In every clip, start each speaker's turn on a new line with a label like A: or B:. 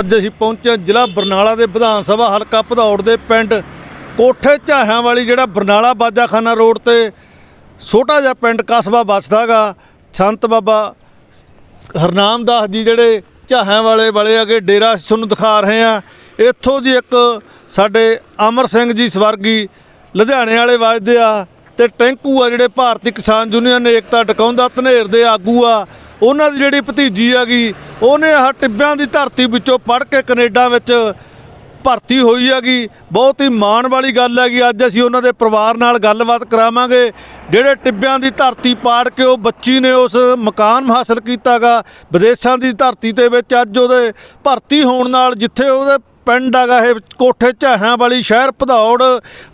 A: ਅੱਜ ਅਸੀਂ ਪਹੁੰਚੇ ਹਾਂ ਜ਼ਿਲ੍ਹਾ ਬਰਨਾਲਾ ਦੇ ਵਿਧਾਨ ਸਭਾ ਹਲਕਾ ਭਦੌੜ ਦੇ ਪਿੰਡ ਕੋਠੇ ਝਾਹਾਂ ਵਾਲੀ ਜਿਹੜਾ ਬਰਨਾਲਾ ਬਾਜਾਖਾਨਾ ਰੋਡ ਤੇ ਛੋਟਾ ਜਿਹਾ ਪਿੰਡ ਕਸਬਾ ਬਸਦਾਗਾ ਸੰਤ ਬਾਬਾ ਹਰਨਾਮ ਦਾਸ ਜੀ ਜਿਹੜੇ ਝਾਹਾਂ ਵਾਲੇ ਵਾਲੇ ਅਗੇ ਡੇਰਾ ਅਸੀਂ ਤੁਹਾਨੂੰ ਦਿਖਾ ਰਹੇ ਆ ਇੱਥੋਂ ਦੀ ਇੱਕ ਸਾਡੇ ਅਮਰ ਸਿੰਘ ਜੀ ਸਵਰਗੀ ਲੁਧਿਆਣੇ ਵਾਲੇ ਵੱਜਦੇ ਆ ਤੇ ਟੈਂਕੂ ਆ ਜਿਹੜੇ ਭਾਰਤੀ ਕਿਸਾਨ ਯੂਨੀਅਨ, ਏਕਤਾ ਟਿਕਾਉਂਦਾ ਧਨੇਰ ਦੇ ਆਗੂ ਆ। ਉਹਨਾਂ ਦੀ ਜਿਹੜੀ ਭਤੀਜੀ ਹੈਗੀ, ਉਹਨੇ ਆਹ ਟਿੱਬਿਆਂ ਦੀ ਧਰਤੀ ਵਿੱਚੋਂ ਪੜ੍ਹ ਕੇ ਕੈਨੇਡਾ ਵਿੱਚ ਭਰਤੀ ਹੋਈ ਹੈਗੀ। ਬਹੁਤ ਹੀ ਮਾਣ ਵਾਲੀ ਗੱਲ ਹੈਗੀ, ਅੱਜ ਅਸੀਂ ਉਹਨਾਂ ਦੇ ਪਰਿਵਾਰ ਨਾਲ ਗੱਲਬਾਤ ਕਰਾਵਾਂਗੇ। ਜਿਹੜੇ ਟਿੱਬਿਆਂ ਦੀ ਧਰਤੀ ਪਾੜ ਕੇ ਉਹ ਬੱਚੀ ਨੇ ਉਸ ਮਕਾਨ ਹਾਸਲ ਕੀਤਾਗਾ, ਵਿਦੇਸ਼ਾਂ ਦੀ ਧਰਤੀ ਤੇ ਵਿੱਚ ਅੱਜ ਉਹਦੇ ਭਰਤੀ ਹੋਣ ਨਾਲ ਜਿੱਥੇ ਉਹਦੇ ਪਿੰਡ ਹੈਗਾ ਇਹ ਕੋਠੇ ਝਾਹਾਂ ਵਾਲੀ ਸ਼ਹਿਰ ਭਦੌੜ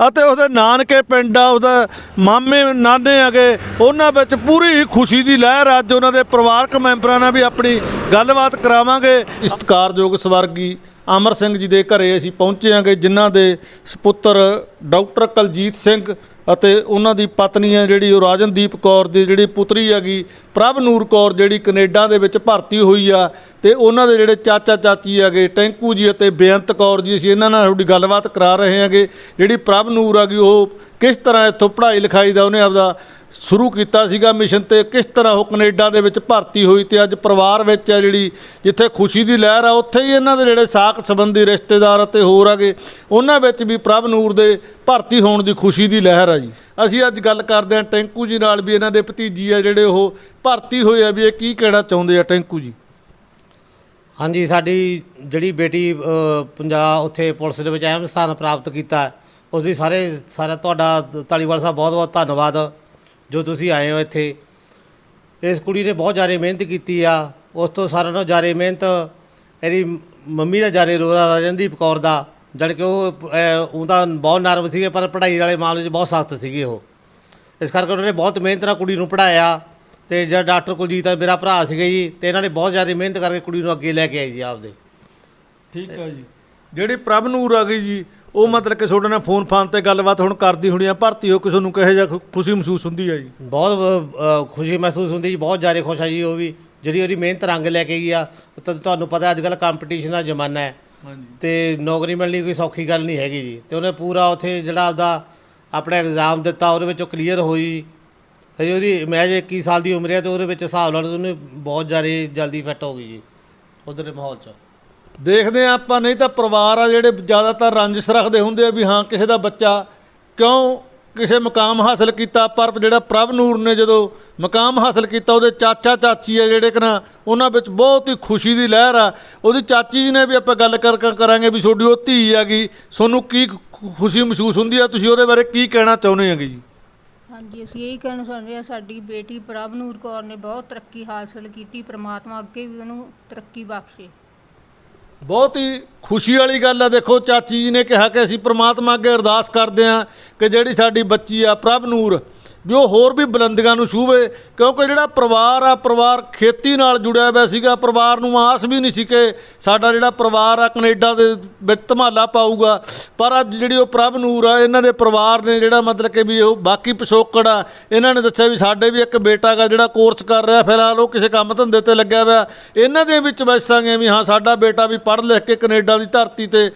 A: ਅਤੇ ਉਹਦੇ ਨਾਨਕੇ ਪਿੰਡ ਆ, ਉਹਦਾ ਮਾਮੇ, ਨਾਨੇ ਹੈਗੇ, ਉਹਨਾਂ ਵਿੱਚ ਪੂਰੀ ਖੁਸ਼ੀ ਦੀ ਲਹਿਰ ਅੱਜ ਉਹਨਾਂ ਦੇ ਪਰਿਵਾਰਕ ਮੈਂਬਰਾਂ ਨਾਲ ਵੀ ਆਪਣੀ ਗੱਲਬਾਤ ਕਰਾਵਾਂਗੇ। ਇਸਤਕਾਰਯੋਗ ਸਵਰਗੀ ਅਮਰ ਸਿੰਘ ਜੀ ਦੇ ਘਰੇ ਅਸੀਂ ਪਹੁੰਚੇ ਹਾਂਗੇ, ਜਿਨ੍ਹਾਂ ਦੇ ਸੁਪੁੱਤਰ ਡਾਕਟਰ ਕਲਜੀਤ ਸਿੰਘ ਅਤੇ ਉਹਨਾਂ ਦੀ ਪਤਨੀ ਹੈ ਜਿਹੜੀ ਉਹ ਰਾਜਨਦੀਪ ਕੌਰ ਦੀ ਜਿਹੜੀ ਪੁੱਤਰੀ ਹੈਗੀ ਪ੍ਰਭਨੂਰ ਕੌਰ, ਜਿਹੜੀ ਕੈਨੇਡਾ ਦੇ ਵਿੱਚ ਭਰਤੀ ਹੋਈ ਆ। ਤੇ ਉਹਨਾਂ ਦੇ ਜਿਹੜੇ ਚਾਚਾ ਚਾਚੀ ਹੈਗੇ, ਟੈਂਕੂ ਜੀ ਅਤੇ ਬੇਅੰਤ ਕੌਰ ਜੀ, ਅਸੀਂ ਇਹਨਾਂ ਨਾਲ ਤੁਹਾਡੀ ਗੱਲਬਾਤ ਕਰਾ ਰਹੇ ਹਾਂਗੇ। ਜਿਹੜੀ ਪ੍ਰਭ ਨੂਰ ਹੈਗੀ, ਉਹ ਕਿਸ ਤਰ੍ਹਾਂ ਇੱਥੋਂ ਪੜ੍ਹਾਈ ਲਿਖਾਈ ਦਾ ਉਹਨੇ ਆਪਦਾ ਸ਼ੁਰੂ ਕੀਤਾ ਸੀਗਾ ਮਿਸ਼ਨ ਤੇ, ਕਿਸ ਤਰ੍ਹਾਂ ਉਹ ਕੈਨੇਡਾ ਦੇ ਵਿੱਚ ਭਰਤੀ ਹੋਈ ਤੇ ਅੱਜ ਪਰਿਵਾਰ ਵਿੱਚ ਹੈ ਜਿਹੜੀ ਜਿੱਥੇ ਖੁਸ਼ੀ ਦੀ ਲਹਿਰ ਆ, ਉੱਥੇ ਹੀ ਇਹਨਾਂ ਦੇ ਜਿਹੜੇ ਸਾਕ ਸੰਬੰਧੀ ਰਿਸ਼ਤੇਦਾਰ ਅਤੇ ਹੋਰ ਆਗੇ ਉਹਨਾਂ ਵਿੱਚ ਵੀ ਪ੍ਰਭ ਨੂਰ ਦੇ ਭਰਤੀ ਹੋਣ ਦੀ ਖੁਸ਼ੀ ਦੀ ਲਹਿਰ ਆ ਜੀ। ਅਸੀਂ ਅੱਜ ਗੱਲ ਕਰਦੇ ਹਾਂ ਟੈਂਕੂ ਜੀ ਨਾਲ ਵੀ ਇਹਨਾਂ ਦੇ ਭਤੀਜੀ ਆ ਜਿਹੜੇ ਉਹ ਭਰਤੀ ਹੋਏ ਆ, ਵੀ ਇਹ ਕੀ ਕਹਿਣਾ ਚਾਹੁੰਦੇ ਆ ਟੈਂਕੂ ਜੀ?
B: ਹਾਂਜੀ, ਸਾਡੀ ਜਿਹੜੀ ਬੇਟੀ ਪੰਜਾਬ ਉੱਥੇ ਪੁਲਿਸ ਦੇ ਵਿੱਚ ਅਹਿਮ ਸਥਾਨ ਪ੍ਰਾਪਤ ਕੀਤਾ ਉਸ ਦੀ ਸਾਰੇ, ਸਾਰਾ ਤੁਹਾਡਾ ਤਾਲੀਵਾਲ ਸਾਹਿਬ ਬਹੁਤ ਬਹੁਤ ਧੰਨਵਾਦ, ਜੋ ਤੁਸੀਂ ਆਏ ਹੋ ਇੱਥੇ। ਇਸ ਕੁੜੀ ਨੇ ਬਹੁਤ ਜ਼ਿਆਦਾ ਮਿਹਨਤ ਕੀਤੀ ਆ, ਉਸ ਤੋਂ ਸਾਰਿਆਂ ਨਾਲੋਂ ਜ਼ਿਆਦਾ ਮਿਹਨਤ ਇਹਦੀ ਮੰਮੀ ਦਾ ਜਾਰੇ ਰੋਲ ਆ ਰਜਨਦੀਪ ਕੌਰ ਦਾ ਜਦ ਕਿ ਉਹ ਉਹ ਤਾਂ ਬਹੁਤ ਨਰਮ ਸੀਗੇ, ਪਰ ਪੜ੍ਹਾਈ ਵਾਲੇ ਮਾਮਲੇ 'ਚ ਬਹੁਤ ਸਖਤ ਸੀਗੇ ਉਹ। ਇਸ ਕਰਕੇ ਉਹਨਾਂ ਨੇ ਬਹੁਤ ਮਿਹਨਤ ਨਾਲ ਕੁੜੀ ਨੂੰ ਪੜ੍ਹਾਇਆ। ਤੇ ਜਦ ਡਾਕਟਰ ਕੁਲਜੀਤ ਆ ਮੇਰਾ ਭਰਾ ਸੀਗਾ ਜੀ ਤੇ ਇਹਨਾਂ ਨੇ ਬਹੁਤ ਜ਼ਿਆਦਾ ਮਿਹਨਤ ਕਰਕੇ ਕੁੜੀ ਨੂੰ ਅੱਗੇ ਲੈ ਕੇ ਆਈ ਜੀ ਆਪਦੇ।
A: ਠੀਕ ਹੈ ਜੀ। ਜਿਹੜੀ ਪ੍ਰਭ ਨੂਰ ਆ ਗਈ ਜੀ ਉਹ ਮਤਲਬ ਕਿ ਤੁਹਾਡੇ ਨਾਲ ਫੋਨ ਫਾਨ ਤੇ ਗੱਲਬਾਤ ਹੁਣ ਕਰਦੀ ਹੋਣੀ ਆ ਭਰਤੀ ਹੋ ਕਿਸੇ ਨੂੰ ਕਹੇ ਜਾਂ ਖੁਸ਼ੀ ਮਹਿਸੂਸ ਹੁੰਦੀ ਹੈ ਜੀ?
B: ਬਹੁਤ ਅ, ਖੁਸ਼ੀ ਮਹਿਸੂਸ ਹੁੰਦੀ ਜੀ ਬਹੁਤ ਜ਼ਿਆਦਾ ਖੁਸ਼ ਆ ਜੀ ਉਹ ਵੀ ਜਿਹੜੀ ਉਹਦੀ ਮਿਹਨਤ ਰੰਗ ਲੈ ਕੇ ਗਈ ਆ ਤਾਂ ਤੁਹਾਨੂੰ ਪਤਾ ਅੱਜ ਕੱਲ੍ਹ ਕੰਪੀਟੀਸ਼ਨ ਦਾ ਜ਼ਮਾਨਾ ਹੈ।
A: ਹਾਂਜੀ।
B: ਤੇ ਨੌਕਰੀ ਮਿਲਣੀ ਕੋਈ ਸੌਖੀ ਗੱਲ ਨਹੀਂ ਹੈਗੀ ਜੀ ਤੇ ਉਹਨੇ ਪੂਰਾ ਉੱਥੇ ਜਿਹੜਾ ਆਪਦਾ ਆਪਣਾ ਐਗਜ਼ਾਮ ਦਿੱਤਾ ਉਹਦੇ ਵਿੱਚੋਂ ਕਲੀਅਰ ਹੋਈ। ਹਜੇ ਉਹਦੀ ਮੈਂ ਜੇ 21 ਸਾਲ ਦੀ ਉਮਰ ਹੈ ਤੇ ਉਹਦੇ ਵਿੱਚ ਹਿਸਾਬ ਨਾਲ ਲਓ ਉਹਨੇ ਬਹੁਤ ਜ਼ਿਆਦਾ ਜਲਦੀ ਫਿੱਟ ਹੋ ਗਈ ਜੀ ਉਧਰ ਦੇ ਮਾਹੌਲ 'ਚ।
A: ਦੇਖਦੇ ਆ ਆਪਾਂ, ਨਹੀਂ ਤਾਂ ਪਰਿਵਾਰ ਆ ਜਿਹੜੇ ਜ਼ਿਆਦਾਤਰ ਰੰਜਿਸ਼ ਰੱਖਦੇ ਹੁੰਦੇ ਆ ਵੀ ਹਾਂ, ਕਿਸੇ ਦਾ ਬੱਚਾ ਕਿਉਂ ਕਿਸੇ ਮਕਾਮ ਹਾਸਲ ਕੀਤਾ, ਪਰ ਜਿਹੜਾ ਪ੍ਰਭ ਨੂਰ ਨੇ ਜਦੋਂ ਮਕਾਮ ਹਾਸਲ ਕੀਤਾ, ਉਹਦੇ ਚਾਚਾ ਚਾਚੀ ਆ ਜਿਹੜੇ ਕਿ ਨਾ, ਉਹਨਾਂ ਵਿੱਚ ਬਹੁਤ ਹੀ ਖੁਸ਼ੀ ਦੀ ਲਹਿਰ ਆ। ਉਹਦੀ ਚਾਚੀ ਜੀ ਨੇ ਵੀ ਆਪਾਂ ਗੱਲ ਕਰ, ਕਰ- ਕਰਾਂਗੇ ਵੀ ਤੁਹਾਡੀ ਉਹ ਧੀ ਹੈਗੀ ਤੁਹਾਨੂੰ ਕੀ ਖੁਸ਼ੀ ਮਹਿਸੂਸ ਹੁੰਦੀ ਆ? ਤੁਸੀਂ ਉਹਦੇ ਬਾਰੇ ਕੀ ਕਹਿਣਾ ਚਾਹੁੰਦੇ ਹੈਗੇ ਜੀ?
C: ਹਾਂਜੀ, ਅਸੀਂ ਇਹੀ ਕਹਿਣਾ ਚਾਹੁੰਦੇ ਹਾਂ, ਸਾਡੀ ਬੇਟੀ ਪ੍ਰਭਨੂਰ ਕੌਰ ਨੇ ਬਹੁਤ ਤਰੱਕੀ ਹਾਸਲ ਕੀਤੀ, ਪ੍ਰਮਾਤਮਾ ਅੱਗੇ ਵੀ ਉਹਨੂੰ ਤਰੱਕੀ ਬਖਸ਼ੇ।
A: ਬਹੁਤ ਹੀ ਖੁਸ਼ੀ ਵਾਲੀ ਗੱਲ ਆ, ਦੇਖੋ ਚਾਚੀ ਜੀ ਨੇ ਕਿਹਾ ਕਿ ਅਸੀਂ ਪ੍ਰਮਾਤਮਾ ਅੱਗੇ ਅਰਦਾਸ ਕਰਦੇ ਹਾਂ ਕਿ ਜਿਹੜੀ ਸਾਡੀ ਬੱਚੀ ਆ ਪ੍ਰਭਨੂਰ ਵੀ ਉਹ ਹੋਰ ਵੀ ਬੁਲੰਦੀਆਂ ਨੂੰ ਛੂਵੇ ਕਿਉਂਕਿ ਜਿਹੜਾ ਪਰਿਵਾਰ ਆ, ਪਰਿਵਾਰ ਖੇਤੀ ਨਾਲ ਜੁੜਿਆ ਹੋਇਆ ਸੀਗਾ, ਪਰਿਵਾਰ ਨੂੰ ਆਸ ਵੀ ਨਹੀਂ ਸੀ ਕਿ ਸਾਡਾ ਜਿਹੜਾ ਪਰਿਵਾਰ ਆ, ਕੈਨੇਡਾ ਦੇ ਵਿੱਚ ਧਮਾਲਾ ਪਾਊਗਾ। ਪਰ ਅੱਜ ਜਿਹੜੀ ਉਹ ਪ੍ਰਭ ਨੂਰ ਆ, ਇਹਨਾਂ ਦੇ ਪਰਿਵਾਰ ਨੇ ਜਿਹੜਾ ਮਤਲਬ ਕਿ ਵੀ ਉਹ ਬਾਕੀ ਪਿਛੋਕੜ ਆ, ਇਹਨਾਂ ਨੇ ਦੱਸਿਆ ਵੀ ਸਾਡੇ ਵੀ ਇੱਕ ਬੇਟਾ ਗਾ ਜਿਹੜਾ ਕੋਰਸ ਕਰ ਰਿਹਾ, ਫਿਲਹਾਲ ਉਹ ਕਿਸੇ ਕੰਮ ਧੰਦੇ ਤੇ ਲੱਗਿਆ ਹੋਇਆ। ਇਹਨਾਂ ਦੇ ਵਿੱਚ ਵੈਸਾਂਗੇ ਵੀ ਹਾਂ, ਸਾਡਾ ਬੇਟਾ ਵੀ ਪੜ੍ਹ ਲਿਖ ਕੇ ਕੈਨੇਡਾ ਦੀ ਧਰਤੀ ਤੇ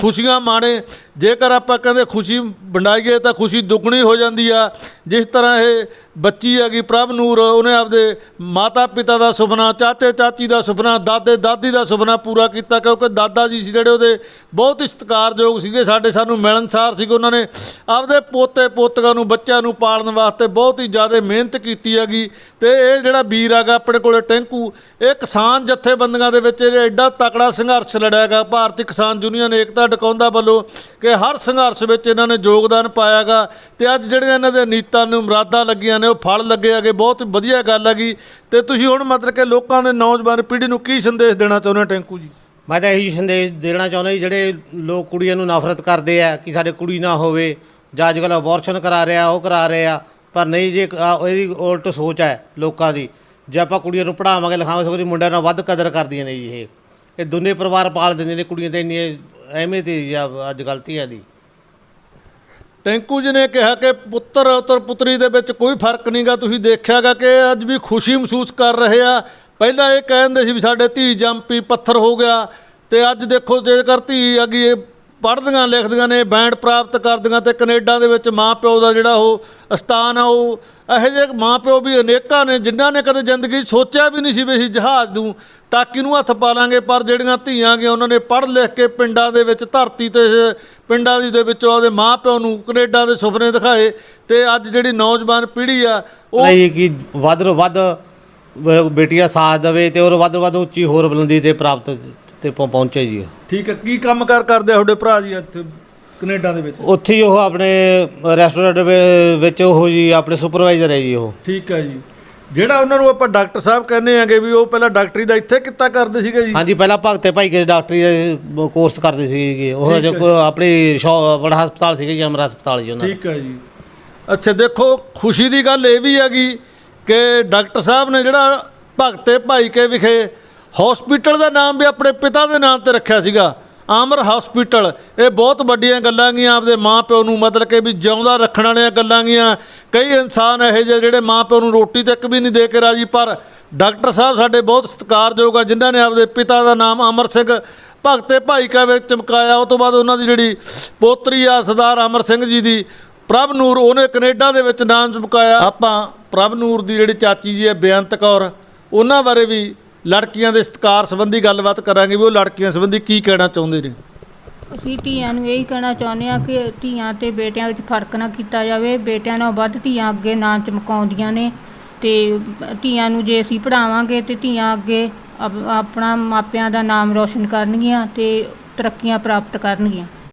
A: ਖੁਸ਼ੀਆਂ ਮਾਣੇ। ਜੇਕਰ ਆਪਾਂ ਕਹਿੰਦੇ ਖੁਸ਼ੀ ਵੰਡਾਈਏ ਤਾਂ ਖੁਸ਼ੀ ਦੁੱਗਣੀ ਹੋ ਜਾਂਦੀ ਆ, ਜਿਸ ਤਰ੍ਹਾਂ ਹੈ ਬੱਚੀ ਹੈਗੀ ਪ੍ਰਭ ਨੂਰ, ਉਹਨੇ ਆਪਦੇ ਮਾਤਾ ਪਿਤਾ ਦਾ ਸੁਪਨਾ ਚਾਚੇ ਚਾਚੀ ਦਾ ਸੁਪਨਾ ਦਾਦੇ ਦਾਦੀ ਦਾ ਸੁਪਨਾ ਪੂਰਾ ਕੀਤਾ, ਕਿਉਂਕਿ ਦਾਦਾ ਜੀ ਸੀ ਜਿਹੜੇ ਉਹਦੇ ਬਹੁਤ ਹੀ ਸਤਿਕਾਰਯੋਗ ਸੀਗੇ, ਸਾਡੇ ਸਾਨੂੰ ਮਿਲਣਸਾਰ ਸੀਗੇ ਉਹਨਾਂ ਨੇ। ਆਪਦੇ ਪੋਤੇ ਪੋਤਕਾਂ ਨੂੰ, ਬੱਚਿਆਂ ਨੂੰ ਪਾਲਣ ਵਾਸਤੇ ਬਹੁਤ ਹੀ ਜ਼ਿਆਦਾ ਮਿਹਨਤ ਕੀਤੀ ਹੈਗੀ। ਤੇ ਇਹ ਜਿਹੜਾ ਵੀਰ ਹੈਗਾ ਆਪਣੇ ਕੋਲੇ ਟੈਂਕੂ, ਇਹ ਕਿਸਾਨ ਜਥੇਬੰਦੀਆਂ ਦੇ ਵਿੱਚ ਇਹ ਐਡਾ ਤਕੜਾ ਸੰਘਰਸ਼ ਲੜਿਆ ਹੈਗਾ। ਭਾਰਤੀ ਕਿਸਾਨ ਯੂਨੀਅਨ ਏਕਤਾ ਡਕਾਉਂਦਾ ਵੱਲੋਂ ਕਿ ਹਰ ਸੰਘਰਸ਼ ਵਿੱਚ ਇਹਨਾਂ ਨੇ ਯੋਗਦਾਨ ਪਾਇਆਗਾ ਤੇ ਅੱਜ ਜਿਹੜੀਆਂ ਇਹਨਾਂ ਦੇ ਨੀਤਾਂ ਨੂੰ ਮੁਰਾਦਾਂ ਲੱਗੀਆਂ ਨੇ ਉਹ ਫਲ ਲੱਗੇ ਹੈਗੇ ਬਹੁਤ ਵਧੀਆ ਗੱਲ ਹੈਗੀ। ਤੇ ਤੁਸੀਂ ਹੁਣ ਮਤਲਬ ਕਿ ਲੋਕਾਂ ਨੇ ਨੌਜਵਾਨ ਪੀੜ੍ਹੀ ਨੂੰ ਕੀ ਸੰਦੇਸ਼ ਦੇਣਾ ਚਾਹੁੰਦੇ ਹੋ ਟੈਂਕੂ ਜੀ?
B: ਮੈਂ ਤਾਂ ਇਹੀ ਸੰਦੇਸ਼ ਦੇਣਾ ਚਾਹੁੰਦਾ ਜੀ ਜਿਹੜੇ ਲੋਕ ਕੁੜੀਆਂ ਨੂੰ ਨਫ਼ਰਤ ਕਰਦੇ ਆ ਕਿ ਸਾਡੇ ਕੁੜੀ ਨਾ ਹੋਵੇ ਜਾਂ ਅੱਜ ਕੱਲ੍ਹ ਅਬੋਰਸ਼ਨ ਕਰਾ ਰਿਹਾ ਉਹ ਕਰਾ ਰਹੇ ਆ ਪਰ ਨਹੀਂ ਜੇ ਆ, ਇਹਦੀ ਉਲਟ ਸੋਚ ਹੈ ਲੋਕਾਂ ਦੀ। ਜੇ ਆਪਾਂ ਕੁੜੀਆਂ ਨੂੰ ਪੜਾਵਾਂਗੇ ਲਿਖਾਵਾਂਗੇ ਸਗੋਂ ਮੁੰਡਿਆਂ ਨਾਲ ਵੱਧ ਕਦਰ ਕਰਦੀਆਂ ਨੇ ਜੀ ਇਹ। ਇਹ ਦੋਨੇ ਪਰਿਵਾਰ ਪਾਲ ਦਿੰਦੇ ਨੇ ਕੁੜੀਆਂ ਤੇ ਇੰਨੀ ਅਹਿਮੀਅਤ ਹੀ ਆ ਅੱਜ ਗਲਤੀਆਂ ਦੀ।
A: ਟੈਂਕੂ ਜੀ ਨੇ ਕਿਹਾ ਕਿ ਪੁੱਤਰ ਉਤਰ ਪੁੱਤਰੀ ਦੇ ਵਿੱਚ ਕੋਈ ਫ਼ਰਕ ਨਹੀਂਗਾ, ਤੁਸੀਂ ਦੇਖਿਆਗਾ ਕਿ ਅੱਜ ਵੀ ਖੁਸ਼ੀ ਮਹਿਸੂਸ ਕਰ ਰਹੇ ਆ। ਪਹਿਲਾਂ ਇਹ ਕਹਿੰਦੇ ਸੀ ਵੀ ਸਾਡੇ ਧੀ ਜੰਪੀ ਪੱਥਰ ਹੋ ਗਿਆ ਤੇ ਅੱਜ ਦੇਖੋ ਜੇਕਰ ਧੀ ਅੱਗੇ ਪੜ੍ਹਦੀਆਂ ਲਿਖਦੀਆਂ ਨੇ, ਬੈਂਡ ਪ੍ਰਾਪਤ ਕਰਦੀਆਂ ਤੇ ਕੈਨੇਡਾ ਦੇ ਵਿੱਚ ਮਾਂ ਪਿਓ ਦਾ ਜਿਹੜਾ ਉਹ ਅਸਥਾਨ ਆ, ਉਹ ਇਹੋ ਜਿਹੇ ਮਾਂ ਪਿਓ ਵੀ ਅਨੇਕਾਂ ਨੇ, ਜਿਨ੍ਹਾਂ ਨੇ ਕਦੇ ਜ਼ਿੰਦਗੀ 'ਚ ਸੋਚਿਆ ਵੀ ਨਹੀਂ ਸੀ ਵੀ ਅਸੀਂ ਜਹਾਜ਼ ਨੂੰ ਟਾਕੀ ਨੂੰ ਹੱਥ ਪਾ ਲਾਂਗੇ, ਪਰ ਜਿਹੜੀਆਂ ਧੀਆਂ ਗਏ ਉਹਨਾਂ ਨੇ ਪੜ੍ਹ ਲਿਖ ਕੇ ਪਿੰਡਾਂ ਦੇ ਵਿੱਚ ਧਰਤੀ ਤੇ, ਪਿੰਡਾਂ ਦੀ ਦੇ ਵਿੱਚੋਂ ਉਹਦੇ ਮਾਂ ਪਿਓ ਨੂੰ ਕੈਨੇਡਾ ਦੇ ਸੁਪਨੇ ਦਿਖਾਏ ਤੇ ਅੱਜ ਜਿਹੜੀ ਨੌਜਵਾਨ ਪੀੜ੍ਹੀ ਆ, ਉਹ
B: ਨਹੀਂ, ਕਿ ਵੱਧ ਤੋਂ ਵੱਧ ਬੇਟੀਆਂ ਸਾਥ ਦੇਵੇ ਤੇ ਔਰ ਵੱਧ ਤੋਂ ਵੱਧ ਉੱਚੀ ਹੋਰ ਬੁਲੰਦੀ ਤੇ ਪ੍ਰਾਪਤ ਤੇ ਪਹੁੰ- ਪਹੁੰਚੇ ਜੀ
A: ਠੀਕ ਹੈ ਕੀ ਕੰਮ ਕਾਰ ਕਰਦੇ ਆ ਤੁਹਾਡੇ ਭਰਾ ਜੀ ਇੱਥੇ ਕੈਨੇਡਾ ਦੇ ਵਿੱਚ?
B: ਉੱਥੇ ਹੀ ਉਹ ਆਪਣੇ ਰੈਸਟੋਰੈਂਟ ਵਿ- ਵਿੱਚ ਉਹ ਜੀ ਆਪਣੇ ਸੁਪਰਵਾਈਜ਼ਰ ਹੈ ਜੀ ਉਹ।
A: ਠੀਕ ਹੈ ਜੀ। ਜਿਹੜਾ ਉਹਨਾਂ ਨੂੰ ਆਪਾਂ ਡਾਕਟਰ ਸਾਹਿਬ ਕਹਿੰਦੇ ਆਂਗੇ ਵੀ ਉਹ ਪਹਿਲਾਂ ਡਾਕਟਰੀ ਦਾ ਇੱਥੇ ਕਿੱਤਾ ਕਰਦੇ ਸੀਗੇ ਜੀ?
B: ਹਾਂਜੀ ਪਹਿਲਾਂ ਭਗਤੇ ਭਾਈ ਕੇ ਡਾਕਟਰੀ ਦਾ ਕੋਰਸ ਕਰਦੇ ਸੀ ਜੀ। ਉਹ
A: ਠੀਕ
B: ਜੋ
A: ਹੈ।
B: ਕੋ- ਆਪਣੀ ਸ਼ੌ- ਬੜਾ ਹਸਪਤਾਲ ਸੀਗਾ ਜੀ ਅਮਰਾ ਹਸਪਤਾਲ ਜੀ ਉਹਨਾਂ ਦਾ।
A: ਠੀਕ ਹੈ ਜੀ। ਅੱਛਾ ਦੇਖੋ ਖੁਸ਼ੀ ਦੀ ਗੱਲ ਇਹ ਵੀ ਹੈਗੀ ਕਿ ਡਾਕਟਰ ਸਾਹਿਬ ਨੇ ਜਿਹੜਾ ਭਗਤੇ ਭਾਈ ਕੇ ਵਿਖੇ ਹਸਪੀਟਲ ਦਾ ਨਾਮ ਵੀ ਆਪਣੇ ਪਿਤਾ ਦੇ ਨਾਮ ਤੇ ਰੱਖਿਆ ਸੀਗਾ। ਆਮਰ ਹਸਪੀਟਲ। ਇਹ ਬਹੁਤ ਵੱਡੀਆਂ ਗੱਲਾਂ ਗੀਆਂ, ਆਪਦੇ ਮਾਂ ਪਿਓ ਨੂੰ ਮਤਲਬ ਕਿ ਵੀ ਜਿਉਂਦਾ ਰੱਖਣ ਵਾਲੀਆਂ ਗੱਲਾਂ ਗੀਆਂ। ਕਈ ਇਨਸਾਨ ਇਹੋ ਜਿਹੇ ਜਿਹੜੇ ਮਾਂ ਪਿਓ ਨੂੰ ਰੋਟੀ ਤੱਕ ਵੀ ਨਹੀਂ ਦੇ ਕੇ ਰਾਜੀ, ਪਰ ਡਾਕਟਰ ਸਾਹਿਬ ਸਾਡੇ ਬਹੁਤ ਸਤਿਕਾਰਯੋਗ ਆ, ਜਿਨ੍ਹਾਂ ਨੇ ਆਪਦੇ ਪਿਤਾ ਦਾ ਨਾਮ ਅਮਰ ਸਿੰਘ ਭਗਤੇ ਭਾਈ ਕਾ ਵਿੱਚ ਚਮਕਾਇਆ। ਉਹ ਤੋਂ ਬਾਅਦ ਉਹਨਾਂ ਦੀ ਜਿਹੜੀ ਪੋਤਰੀ ਆ, ਸਰਦਾਰ ਅਮਰ ਸਿੰਘ ਜੀ ਦੀ ਪ੍ਰਭ ਨੂਰ, ਉਹਨੇ ਕੈਨੇਡਾ ਦੇ ਵਿੱਚ ਨਾਮ ਚਮਕਾਇਆ। ਆਪਾਂ ਪ੍ਰਭ ਨੂਰ ਦੀ ਜਿਹੜੀ ਚਾਚੀ ਜੀ ਹੈ, ਬੇਅੰਤ ਕੌਰ, ਉਹਨਾਂ ਬਾਰੇ ਵੀ ਲੜਕੀਆਂ ਦੇ ਸਤਿਕਾਰ ਸੰਬੰਧੀ ਗੱਲਬਾਤ ਕਰਾਂਗੇ ਵੀ ਉਹ ਲੜਕੀਆਂ ਸੰਬੰਧੀ ਕੀ ਕਹਿਣਾ ਚਾਹੁੰਦੇ ਨੇ?
C: ਅਸੀਂ ਧੀਆਂ ਨੂੰ ਇਹੀ ਕਹਿਣਾ ਚਾਹੁੰਦੇ ਹਾਂ ਕਿ ਧੀਆਂ ਤੇ ਬੇਟਿਆਂ ਵਿੱਚ ਫ਼ਰਕ ਨਾ ਕੀਤਾ ਜਾਵੇ। ਬੇਟਿਆਂ ਨਾਲੋਂ ਵੱਧ ਧੀਆਂ ਅੱਗੇ ਨਾਂ ਚਮਕਾਉਂਦੀਆਂ ਨੇ ਤੇ ਧੀਆਂ ਨੂੰ ਜੇ ਅਸੀਂ ਪੜਾਵਾਂਗੇ ਤੇ ਧੀਆਂ ਅੱਗੇ ਆਪਣਾ ਮਾਪਿਆਂ ਦਾ ਨਾਮ ਰੋਸ਼ਨ ਕਰਨਗੀਆਂ ਤੇ ਤਰੱਕੀਆਂ ਪ੍ਰਾਪਤ ਕਰਨਗੀਆਂ।